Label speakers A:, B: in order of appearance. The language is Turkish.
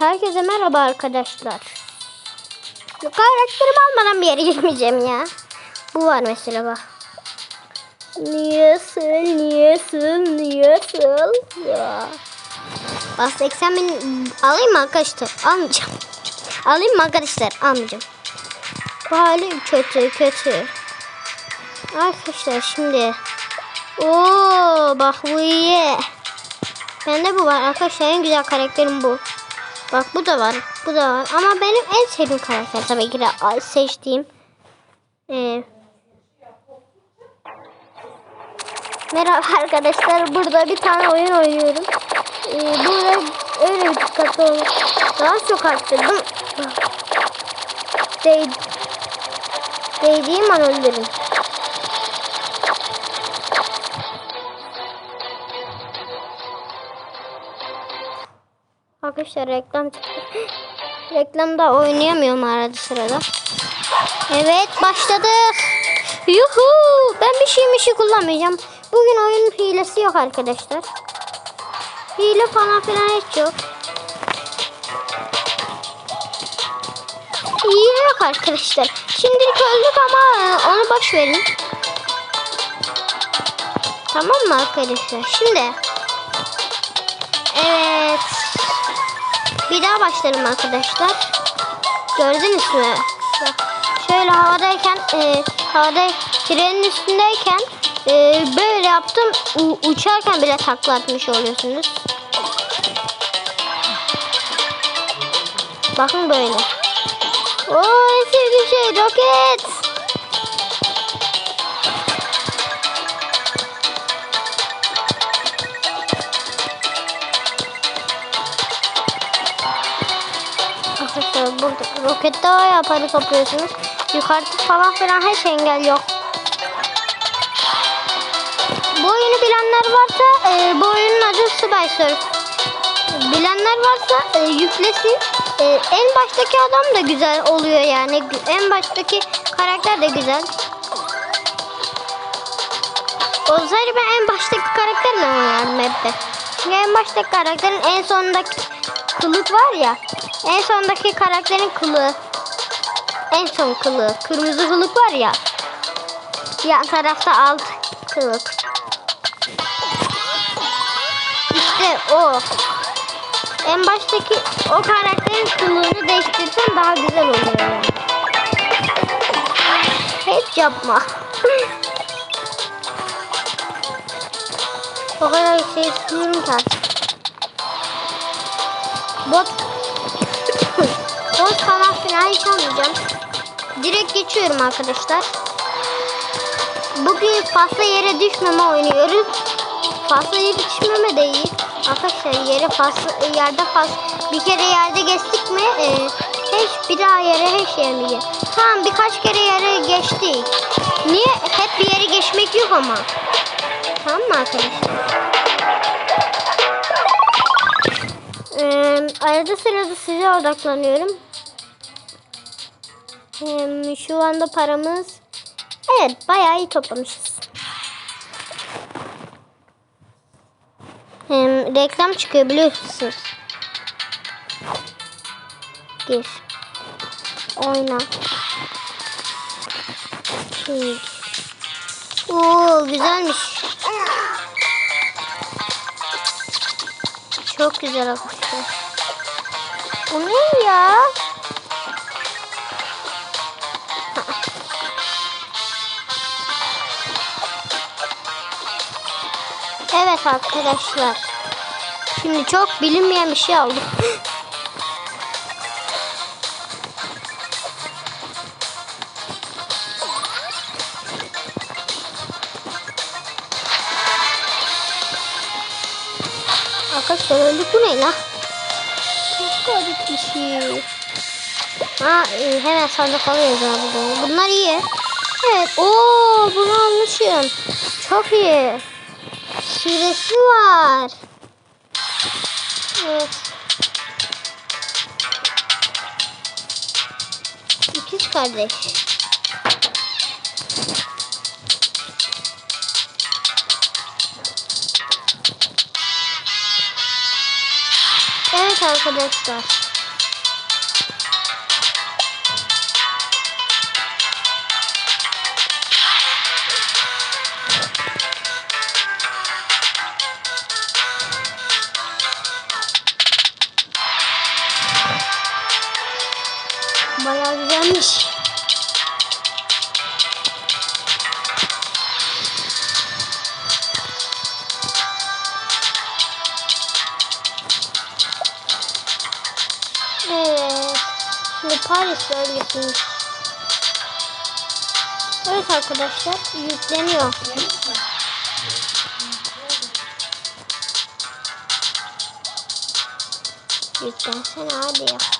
A: Herkese merhaba arkadaşlar. Karakterimi almadan bir yere gitmeyeceğim ya. Bu var mesela bak. Niyesıl, niyesıl, niyesıl ya. Bak 80 bin alayım mı arkadaşlar? Almayacağım. Alayım mı arkadaşlar? Almayacağım. Bu hali kötü kötü. Arkadaşlar şimdi. Oo bak bu iyi. Bende bu var arkadaşlar en güzel karakterim bu. Bak bu da var. Bu da var. Ama benim en sevdiğim karakter tabii ki de seçtiğim. Ee, merhaba arkadaşlar. Burada bir tane oyun oynuyorum. Ee, burada öyle bir dikkatli olun. Daha çok arttırdım. Değ değdiğim an öldürün. Arkadaşlar reklam çıktı. Reklamda oynayamıyorum arada sırada. Evet başladık. Yuhu ben bir şey şey kullanmayacağım. Bugün oyun hilesi yok arkadaşlar. Hile falan filan hiç yok. Hile yok arkadaşlar. Şimdilik öldük ama e, onu boş verin. Tamam mı arkadaşlar? Şimdi Evet. Bir daha başlayalım arkadaşlar. Gördünüz mü? Şöyle havadayken, e, havada trenin üstündeyken e, böyle yaptım. U- uçarken bile takla atmış oluyorsunuz. Bakın böyle. Oo en şey roket. Rokette bayağı para topluyorsunuz. Yukarıda falan filan hiç engel yok. Bu oyunu bilenler varsa e, bu oyunun adı Subway Surf. Bilenler varsa e, yüklesin. E, en baştaki adam da güzel oluyor yani. En baştaki karakter de güzel. Olsaydı ben en baştaki karakterle oynardım hep de. Çünkü en baştaki karakterin en sonundaki kılık var ya. En sondaki karakterin kılığı. En son kılığı. Kırmızı kılık var ya. Yan tarafta alt kılık. İşte o. En baştaki o karakterin kılığını değiştirsen daha güzel oluyor yani. Hiç yapma. o kadar şey istiyorum ki. Bot Filan hiç almayacağım. Direkt geçiyorum arkadaşlar. Bugün fazla yere düşmeme oynuyoruz. Fazla yere düşmeme de iyi. Arkadaşlar yere fazla yerde fazla bir kere yerde geçtik mi e, hiç bir daha yere hiç yemeyeceğiz. Tamam birkaç kere yere geçtik. Niye hep bir yere geçmek yok ama. Tamam mı arkadaşlar? Ee, arada sırada size odaklanıyorum. Ee, şu anda paramız evet bayağı iyi toplamışız. Hem reklam çıkıyor biliyorsunuz. Gir. Oyna. Şimdi. Oo güzelmiş. Çok güzel arkadaşlar. Bu ne ya? Evet arkadaşlar. Şimdi çok bilinmeyen bir şey aldım. Arkadaşlar öldük bu ne la? Çok garip bir şey. Ha e, hemen sandık alıyoruz abi. Bunlar iyi. Evet. Oo bunu almışım. Çok iyi. Süresi var. Evet. İkiz kardeş. Evet arkadaşlar. Bayağı güzelmiş. Evet. Şimdi Paris bölgesiymiş. Evet arkadaşlar yükleniyor. Yüklensene hadi ya.